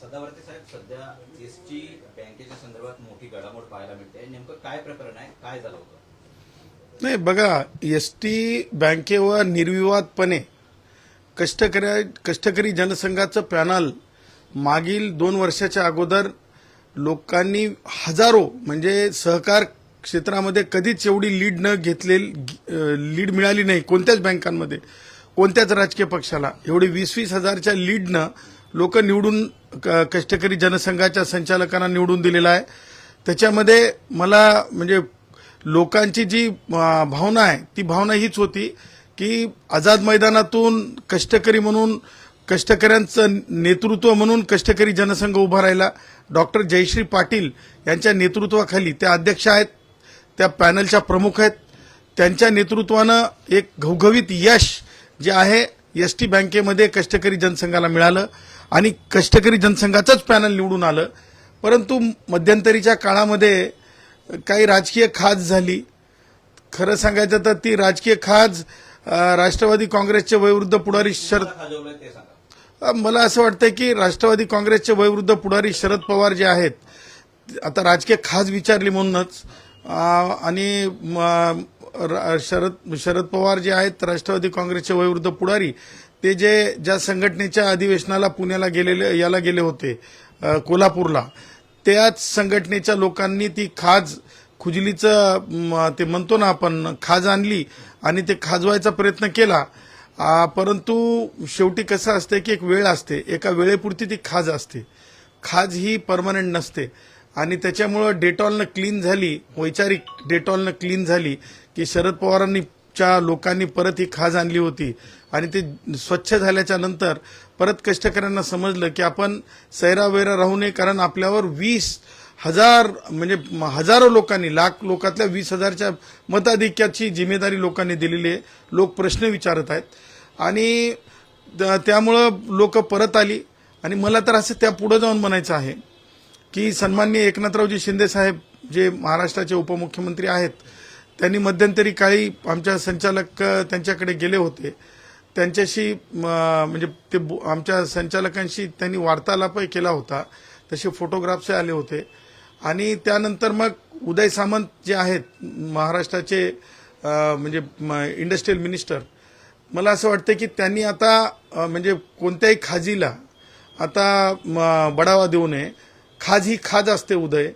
सदावर्ते साहेब सध्या S T बँकेच्या संदर्भात मोठी घडामोड पाहायला मिळते. नेमकं काय प्रकरण आहे? काय झालं होतं? नाही बघा एस टी बँकेवर निर्विवादपणे कष्टकरी कष्टकरी जनसंघाचं पॅनल मागील दोन वर्षाच्या अगोदर लोकांनी हजारो म्हणजे सहकार क्षेत्रामध्ये कधीच एवढी लीड न घेतलेली लीड मिळाली नाही कोणत्याच बँकांमध्ये कोणत्याच राजकीय पक्षाला. एवढी वीस वीस हजारच्या लीडनं लोक निवडून क- कष्टकरी जनसंघाच्या संचालकांना निवडून दिलेला आहे. त्याच्यामध्ये मला म्हणजे लोकांची जी भावना आहे ती भावना हीच होती की आझाद मैदानातून कष्टकरी म्हणून कष्टकऱ्यांचं नेतृत्व म्हणून कष्टकरी जनसंघ उभा राहिला. डॉक्टर जयश्री पाटील यांच्या नेतृत्वाखाली त्या अध्यक्ष आहेत त्या पॅनलच्या प्रमुख आहेत. त्यांच्या नेतृत्वानं एक घवघवीत यश जे आहे एस टी बँकेमध्ये कष्टकरी जनसंघाला मिळालं. आणि कष्टकरी जनसंघाचंच पॅनल निवडून आलं. परंतु मध्यंतरीच्या काळामध्ये काही राजकीय खाज झाली. खरं सांगायचं तर ती राजकीय खाज राष्ट्रवादी काँग्रेसचे वयोवृद्ध पुढारी शरद मला असं वाटतं की राष्ट्रवादी काँग्रेसचे वयोवृद्ध पुढारी शरद पवार जे आहेत आता राजकीय खास विचारली म्हणूनच आणि शरद शरद पवार जे आहेत राष्ट्रवादी काँग्रेसचे वयोवृद्ध पुढारी ते जे ज्या संघटनेच्या अधिवेशनाला पुण्याला गेलेले याला गेले होते कोल्हापूरला त्याच संघटनेच्या लोकांनी ती खाज खुजलीचं ते म्हणतो ना आपण खाज आणली आणि ते खाजवायचा प्रयत्न केला. परंतु शेवटी कसं असते की एक वेळ असते एका वेळेपुरती ती खाज असते. खाज ही परमनंट नसते. आणि त्याच्यामुळं डेटॉलनं क्लीन झाली वैचारिक डेटॉलनं क्लीन झाली की शरद पवारांनी च्या लोकांनी परत ही खाज आणली होती. आणि ते स्वच्छ झाल्याच्यानंतर परत कष्टकऱ्यांना समजलं की आपण सैरावैरा राहू नये कारण आपल्यावर वीस हजार म्हणजे हजारो लोकांनी लाख लोकातल्या वीस हजारच्या मताधिक्याची जिम्मेदारी लोकांनी दिलेली आहे. लोक प्रश्न विचारत आहेत. आणि त्यामुळं लोक परत आली. आणि मला तर असं त्या पुढं जाऊन म्हणायचं आहे की सन्माननीय एकनाथरावजी शिंदे साहेब जे महाराष्ट्राचे उपमुख्यमंत्री आहेत त्यांनी मध्यंतरी काळी आमच्या संचालक त्यांच्याकडे गेले होते. त्यांच्याशी म, म्हणजे ते आमच्या संचालकांशी त्यांनी वार्तालापही केला होता. तसे फोटोग्राफ्सही आले होते. आणि त्यानंतर मग उदय सामंत जे आहेत महाराष्ट्राचे म्हणजे इंडस्ट्रियल मिनिस्टर मला असं वाटतं की त्यांनी आता म्हणजे कोणत्याही खाजीला आता म, बढावा देऊ नये. खाज ही खाज असते उदय.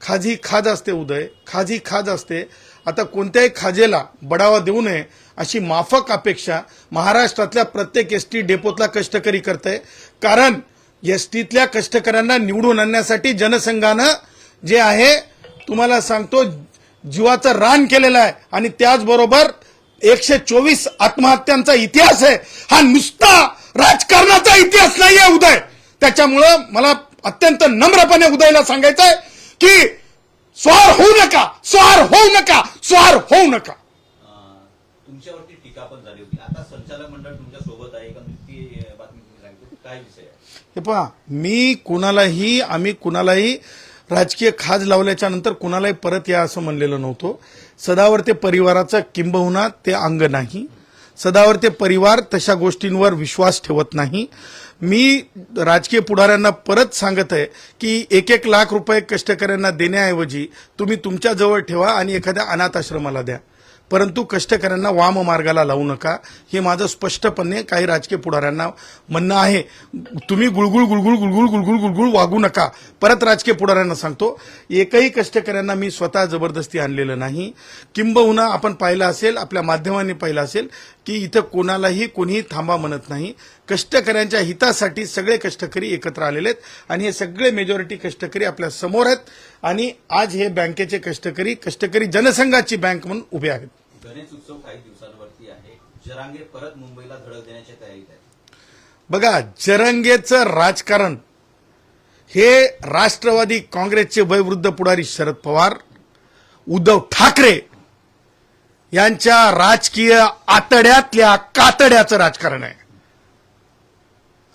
खाज ही खाज असते उदय. खाज ही खाज असते. आता कोणत्याही खाजेला बढावा देऊ नये अशी माफक अपेक्षा महाराष्ट्रातल्या प्रत्येक एस टी डेपोतला कष्टकरी करते कारण एस टीतल्या कष्टकऱ्यांना निवडून आणण्यासाठी जनसंघानं जे आहे तुम्हाला सांगतो जीवाचं रान केलेलं आहे. आणि त्याचबरोबर एकशे चोवीस आत्महत्यांचा इतिहास आहे. हा नुसता राजकारणाचा इतिहास नाही आहे उदय. त्याच्यामुळं मला अत्यंत नम्रपणे उदयला सांगायचं आहे की स्वार होऊ नका स्वार होऊ नका स्वार होऊ नका. तुमच्यावरती टीका पण झाली होती. आता संचालक मंडळ तुमच्यासोबत आहे का? ती बातमी तुम्ही काय विषय हे पहा मी कुणालाही आम्ही कुणालाही राजकीय खाज लावल्याच्या नंतर कुणालाही परत या असं म्हणलेलं नव्हतं. सदावर्ते परिवाराचं किंबहुना ते अंग नाही. सदावर्ते परिवार तशा गोष्टींवर विश्वास ठेवत नाही. मी राजकीय पुढाऱ्यांना परत सांगत आहे की एक एक लाख रुपये कष्टकऱ्यांना देण्याऐवजी तुम्ही तुमच्याजवळ ठेवा आणि एखाद्या अनाथ आश्रमाला द्या. परंतु कष्टकऱ्यांना वाम मार्गाला लावू नका. हे माझं स्पष्टपणे काही राजकीय पुढाऱ्यांना म्हणणं आहे. तुम्ही गुळगुळ गुळगुळ गुळगुळ गुळगुळ गुळगुळ वागू नका. परत राजकीय पुढाऱ्यांना सांगतो एकही कष्टकऱ्यांना मी स्वतः जबरदस्ती आणलेलं नाही. किंबहुना आपण पाहिलं असेल आपल्या माध्यमांनी पाहिलं असेल की इथं कोणालाही कोणीही थांबा म्हणत नाही. कष्टकऱ्यांच्या हितासाठी सगळे कष्टकरी एकत्र आलेले आहेत आणि हे सगळे मेजॉरिटी कष्टकरी आपल्यासमोर आहेत. आणि आज हे बँकेचे कष्टकरी कष्टकरी जनसंघाची बँक म्हणून उभे आहेत. गणेश उत्सव काही दिवसांवरती आहे. जरांगे परत मुंबईला धडक देण्याच्या तयारीत आहे बघा जरंगेचं राजकारण. हे राष्ट्रवादी काँग्रेसचे वयवृद्ध पुढारी शरद पवार उद्धव ठाकरे यांच्या राजकीय आतड्यातल्या कातड्याचं राजकारण आहे.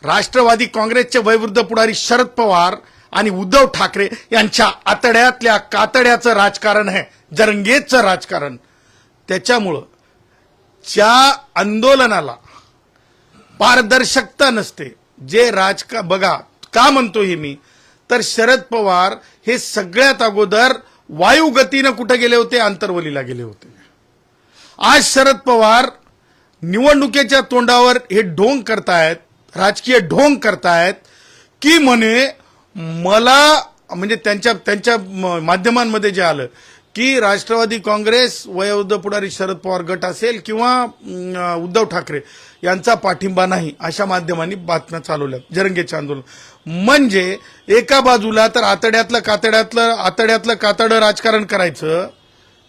राष्ट्रवादी काँग्रेसचे वयवृद्ध पुढारी शरद पवार आणि उद्धव ठाकरे यांच्या आतड्यातल्या कातड्याचं राजकारण आहे जरंगेचं राजकारण. त्याच्यामुळं ज्या आंदोलनाला पारदर्शकता नसते जे राजका बघा का म्हणतो हे मी तर शरद पवार हे सगळ्यात अगोदर वायुगतीनं कुठं गेले होते? आंतरवलीला गेले होते. आज शरद पवार निवडणुकीच्या तोंडावर हे ढोंग करतायत राजकीय ढोंग करतायत की म्हणे मला म्हणजे त्यांच्या त्यांच्या म- माध्यमांमध्ये जे आलं की राष्ट्रवादी काँग्रेस वयोवृद्ध पुढारी शरद पवार गट असेल किंवा उद्धव ठाकरे यांचा पाठिंबा नाही अशा माध्यमांनी बातम्या चालवल्या जरंगेचे आंदोलन. म्हणजे एका बाजूला तर आतड्यातलं कातड्यातलं आतड्यातलं कातडं राजकारण करायचं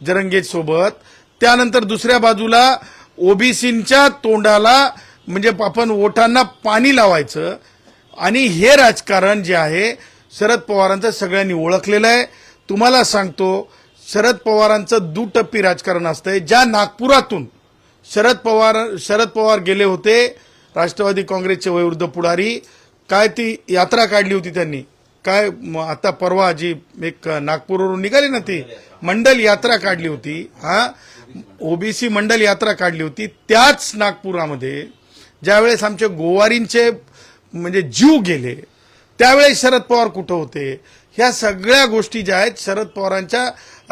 जरंगेज सोबत त्यानंतर दुसऱ्या बाजूला ओबीसींच्या तोंडाला म्हणजे आपण ओठांना पाणी लावायचं आणि हे राजकारण जे आहे शरद पवारांचं सगळ्यांनी ओळखलेलं आहे. तुम्हाला सांगतो शरद पवारांचं दुटप्पी राजकारण असतंय ज्या नागपुरातून शरद पवार शरद पवार गेले होते राष्ट्रवादी काँग्रेसचे वयोवृद्ध पुढारी. काय ती यात्रा काढली होती त्यांनी? काय आता परवा जी एक नागपूरवरून निघाली ना ती मंडल यात्रा काढली होती हा? ओबीसी मंडल यात्रा काढली होती त्याच नागपुरामध्ये ज्यावेळेस आमचे गोवारींचे म्हणजे जीव गेले त्यावेळेस शरद पवार कुठं होते? ह्या सगळ्या गोष्टी ज्या आहेत शरद पवारांच्या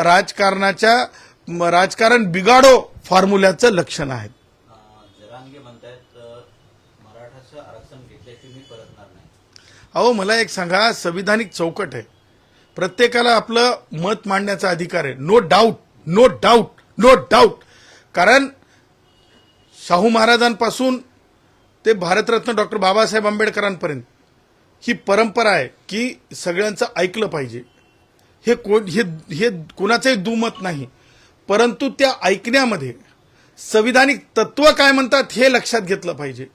राजकारणाच्या राजकारण बिघाडो फॉर्म्युल्याचं लक्षण आहेत. अहो मला एक सांगा संविधानिक चौकट आहे. प्रत्येकाला आपलं मत मांडण्याचा अधिकार आहे. No doubt no doubt no doubt कारण शाहू महाराजांपासून ते भारतरत्न डॉक्टर बाबासाहेब आंबेडकरांपर्यंत. ही परंपरा आहे की सगळ्यांचं ऐकलं पाहिजे. हे कोण हे हे कोणाचंही दुमत नाही. परंतु त्या ऐकण्यामध्ये संविधानिक तत्व काय म्हणतात हे लक्षात घेतलं पाहिजे.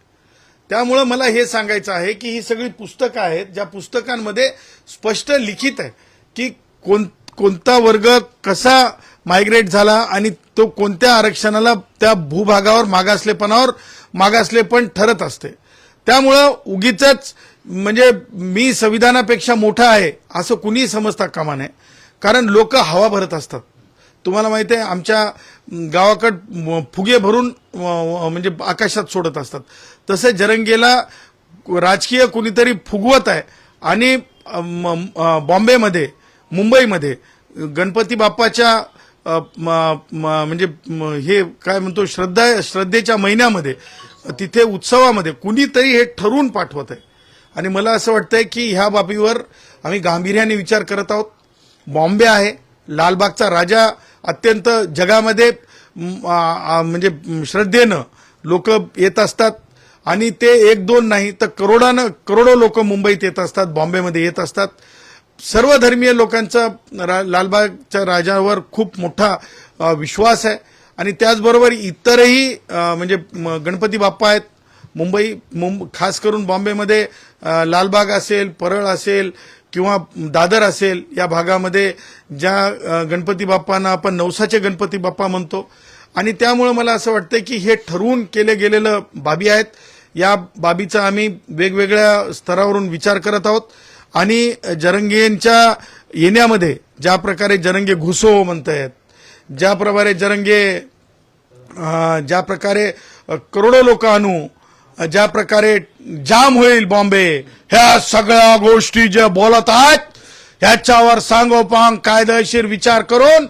त्यामुळं मला हे सांगायचं आहे की ही सगळी पुस्तकं आहेत ज्या पुस्तकांमध्ये स्पष्ट लिखित आहे की कोण कोणता वर्ग कसा मायग्रेट झाला आणि तो कोणत्या आरक्षणाला त्या भूभागावर मागासलेपणावर मागासलेपण ठरत असते. त्यामुळं उगीच म्हणजे मी संविधानापेक्षा मोठा आहे असं कुणीही समजता कामा नये. कारण लोक हवा भरत असतात. तुम्हाला माहिती आहे आमच्या गावाकड फुगे भरून म्हणजे आकाशात सोडत असतात. तसे जरंगेला राजकीय कुणीतरी फुगवत आहे आणि म- बॉम्बेमध्ये मुंबईमध्ये गणपती बाप्पाच्या म्हणजे हे काय म्हणतो श्रद्धा श्रद्धेच्या महिन्यामध्ये तिथे उत्सवामध्ये कुणीतरी हे ठरवून पाठवत आहे. आणि मला असं वाटतंय की ह्या बाबीवर आम्ही गांभीर्याने विचार करत आहोत. बॉम्बे आहे. लालबागचा राजा अत्यंत जगामध्ये म्हणजे श्रद्धेनं लोक येत असतात. आणि ते एक दोन नाही तर करोडानं करोडो लोक मुंबईत येत असतात बॉम्बेमध्ये येत असतात. सर्व धर्मीय लोकांचा रा- लालबागच्या राजावर खूप मोठा विश्वास आहे. आणि त्याचबरोबर इतरही म्हणजे गणपती बाप्पा आहेत. मुंबई मुंब खास करून बॉम्बेमध्ये लालबाग असेल परळ असेल किंवा दादर असेल या भागामध्ये ज्या गणपती बाप्पांना आपण नवसाचे गणपती बाप्पा म्हणतो. आणि त्यामुळं मला असं वाटतं की हे ठरवून केले गेलेलं बाबी आहेत. या बाबीचा आम्ही वेगवेगळ्या स्तरावरून विचार करत आहोत. आणि जरंगेंच्या येण्यामध्ये ज्या प्रकारे जरंगे घुसो म्हणतायत ज्या प्रकारे जरंगे ज्या प्रकारे करोडो लोक आणू ज्या प्रकारे जाम होईल बॉम्बे ह्या सगळ्या गोष्टी ज्या बोलत आहेत ह्याच्यावर सांगोपांग कायदेशीर विचार करून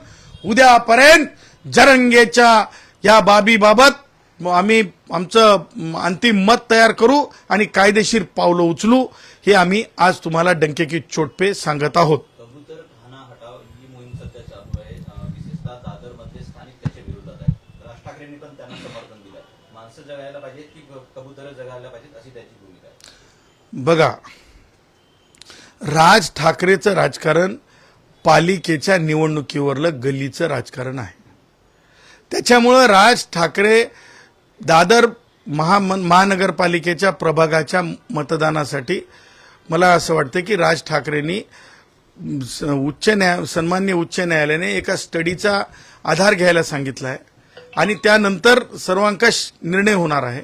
उद्यापर्यंत जरंगेच्या या बाबीबाबत आम्ही आमचं अंतिम मत तयार करू आणि कायदेशीर पावलं उचलू. हे आम्ही आज तुम्हाला डंके की चोटपे सांगत आहोत. बघा राज ठाकरेचं राजकारण पालिकेच्या निवडणुकीवरलं गल्लीचं राजकारण आहे. त्याच्यामुळं राज ठाकरे दादर महा महानगरपालिकेच्या प्रभागाच्या मतदानासाठी मला असं वाटतं की राज ठाकरेंनी स- उच्च न्याय सन्मान्य उच्च न्यायालयाने एका स्टडीचा आधार घ्यायला सांगितला आहे आणि त्यानंतर सर्वांकष निर्णय होणार आहे.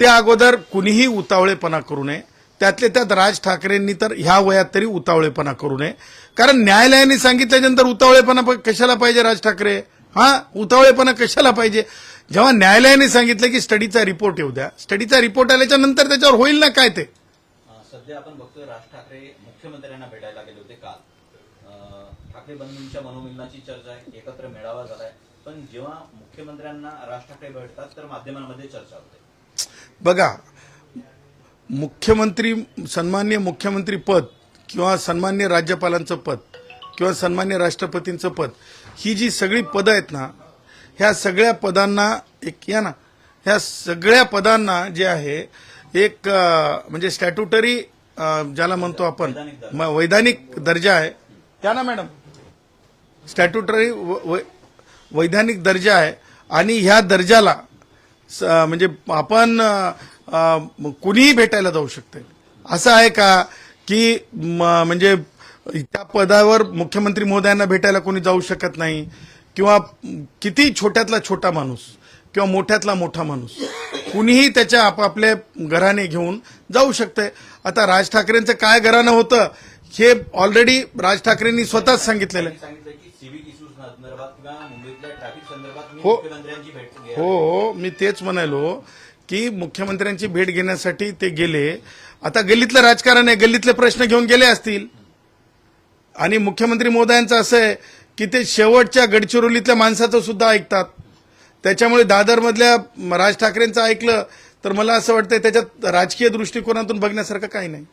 त्या अगोदर कुणीही उतावळेपणा करू नये. त्यातले त्यात राज ठाकरेंनी तर ह्या वयात तरी उतावळेपणा करू नये. कारण न्यायालयाने सांगितल्यानंतर उतावळेपणा प- कशाला पाहिजे राज ठाकरे? हा? उतावळेपणा कशाला पाहिजे? जेव्हा न्यायालयाने सांगितलं की स्टडीचा रिपोर्ट येऊ द्या. स्टडीचा रिपोर्ट आल्याच्यानंतर त्याच्यावर होईल ना काय ते? सध्या आपण बघतोय राज ठाकरे मुख्यमंत्र्यांना भेटायला गेले होते काल. ठाकरे बंधूंच्या मनोमिलनाची चर्चा आहे एकत्र मेळावा झालाय. पण जेव्हा मुख्यमंत्र्यांना राज ठाकरे भेटतात तर माध्यमांमध्ये चर्चा होते. बघा मुख्यमंत्री सन्मान्य मुख्यमंत्री पद किंवा सन्मान्य राज्यपालांचं पद किंवा सन्मान्य राष्ट्रपतींचं पद ही जी सगळी पदं आहेत ना ह्या सगळ्या पदांना एक या ना ह्या सगळ्या पदांना जे आहे एक म्हणजे स्टॅट्युटरी ज्याला म्हणतो आपण म- वैधानिक दर्जा आहे. त्या ना मॅडम? स्टॅट्युटरी व- वै- वैधानिक दर्जा आहे. आणि ह्या दर्जाला स- म्हणजे आपण कुणीही भेटायला जाऊ शकते. असं आहे का की म- म्हणजे त्या पदावर मुख्यमंत्री महोदयांना भेटायला कोणी जाऊ शकत नाही? किंवा किती छोट्यातला छोटा माणूस किंवा मोठ्यातला मोठा माणूस कुणीही त्याच्या आपापल्या घराने घेऊन जाऊ शकते. आता राज ठाकरेंचं काय घराणं होतं हे ऑलरेडी राज ठाकरेंनी स्वतःच सांगितलेलं आहे. हो. घ्यायला हो हो मी तेच म्हणालो की मुख्यमंत्र्यांची भेट घेण्यासाठी ते गेले. आता गल्लीतलं राजकारण आहे गल्लीतले प्रश्न घेऊन गेले असतील. आणि मुख्यमंत्री महोदयांचं असं आहे की ते शेवटच्या गडचिरोलीतल्या माणसाचं सुद्धा ऐकतात. त्याच्यामुळे दादरमधल्या राज ठाकरेंचं ऐकलं तर मला असं वाटतं त्याच्यात राजकीय दृष्टिकोनातून बघण्यासारखं काही नाही.